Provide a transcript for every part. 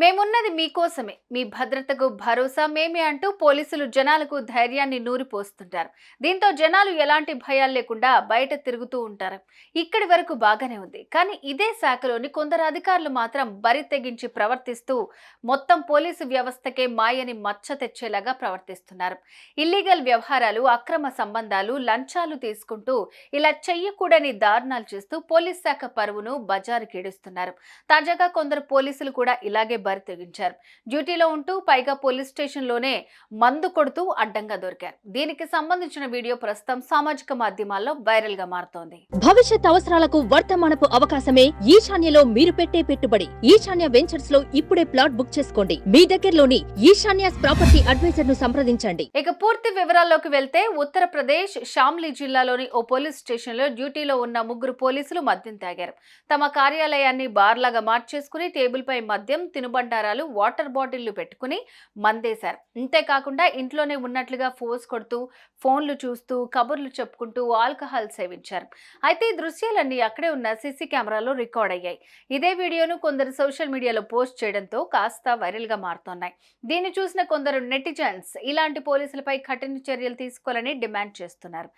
మేమున్నది మీకోసమే. మీ భద్రతకు భరోసా మేమే అంటూ పోలీసులు జనాలకు ధైర్యాన్ని నూరిపోస్తుంటారు. దీంతో జనాలు ఎలాంటి భయాలు లేకుండా బయట తిరుగుతూ ఉంటారు. ఇక్కడి వరకు బాగానే ఉంది. కానీ ఇదే శాఖలోని కొందరు అధికారులు మాత్రం బరి తెగించి ప్రవర్తిస్తూ మొత్తం పోలీసు వ్యవస్థకే మాయని మచ్చ తెచ్చేలాగా ప్రవర్తిస్తున్నారు. ఇల్లీగల్ వ్యవహారాలు అక్రమ సంబంధాలు లంచాలు తీసుకుంటూ ఇలా చెయ్యకూడని దారుణాలు చేస్తూ పోలీస్ శాఖ పరువును బజారుకిడుస్తున్నారు తాజాగా కొందరు పోలీసులు కూడా ఇలాగే బరి తెగించారు డ్యూటీలో ఉంటూ పైగా పోలీస్ స్టేషన్లోనే మందు కొడుతూ అడ్డంగా దొరికారు. దీనికి సంబంధించిన వీడియో ప్రస్తుతం సామాజిక మాధ్యమాల్లో వైరల్గా మారుతోంది. భవిష్యత్ అవసరాలకు వర్తమానపు అవకాశమే ఈశాన్యలో మీరు పెట్టే పెట్టుబడి. ఈశాన్య వెంచర్స్లో ఇప్పుడే ప్లాట్ బుక్ చేసుకోండి. మీ దగ్గరలోని ఈశాన్యాస్ ప్రాపర్టీ అడ్వైజర్ను సంప్రదించండి. ఇక పూర్తి వివరాల్లోకి వెళ్తే ఉత్తరప్రదేశ్ షామ్లీ జిల్లాలోని ఓ పోలీస్ స్టేషన్లో డ్యూటీలో ఉన్న ముగ్గురు పోలీసులు మద్యం తాగారు. తమ కార్యాలయాన్ని బార్లాగా మార్చేసుకుని టేబుల్ పై మద్యం తినుబండారాలు వాటర్ బాటిళ్ళు పెట్టుకుని మందేశారు. అంతేకాకుండా ఇంట్లోనే ఉన్నట్లుగా ఫోర్స్ కొడుతూ ఫోన్లు చూస్తూ కబుర్లు చెప్పుకుంటూ ఆల్కహాల్ సేవించారు. అయితే ఈ దృశ్యాలన్నీ అక్కడే ఉన్న సీసీ కెమెరాలో రికార్డ్ అయ్యాయి. ఇదే వీడియోను కొందరు సోషల్ మీడియాలో పోస్ట్ చేయడంతో కాస్త వైరల్గా మారుతున్నాయి. దీన్ని చూసిన కొందరు నెటిజన్స్ ఇలాంటి పోలీసులపై కఠిన చర్యలు తీసుకోవాలని డిమాండ్ చేస్తున్నారు.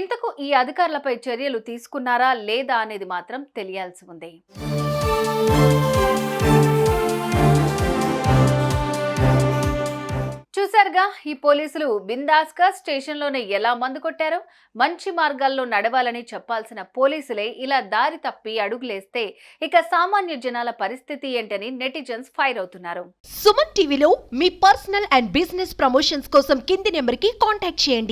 ఇంతకు ఈ అధికారులపై చర్యలు తీసుకున్నారా లేదా అనేది మాత్రం తెలియాల్సి ఉంది. చూసారుగా ఈ పోలీసులు బిందాస్గా స్టేషన్లోనే ఎలా మందు కొట్టారో మంచి మార్గాల్లో నడవాలని చెప్పాల్సిన పోలీసులే ఇలా దారి తప్పి అడుగులేస్తే ఇక సామాన్య జనాల పరిస్థితి ఏంటని నెటిజన్స్ ఫైర్ అవుతున్నారు. సుమన్ టీవీలో మీ పర్సనల్ అండ్ బిజినెస్ ప్రమోషన్స్ కోసం కింది నెంబర్కి కాంటాక్ట్ చేయండి.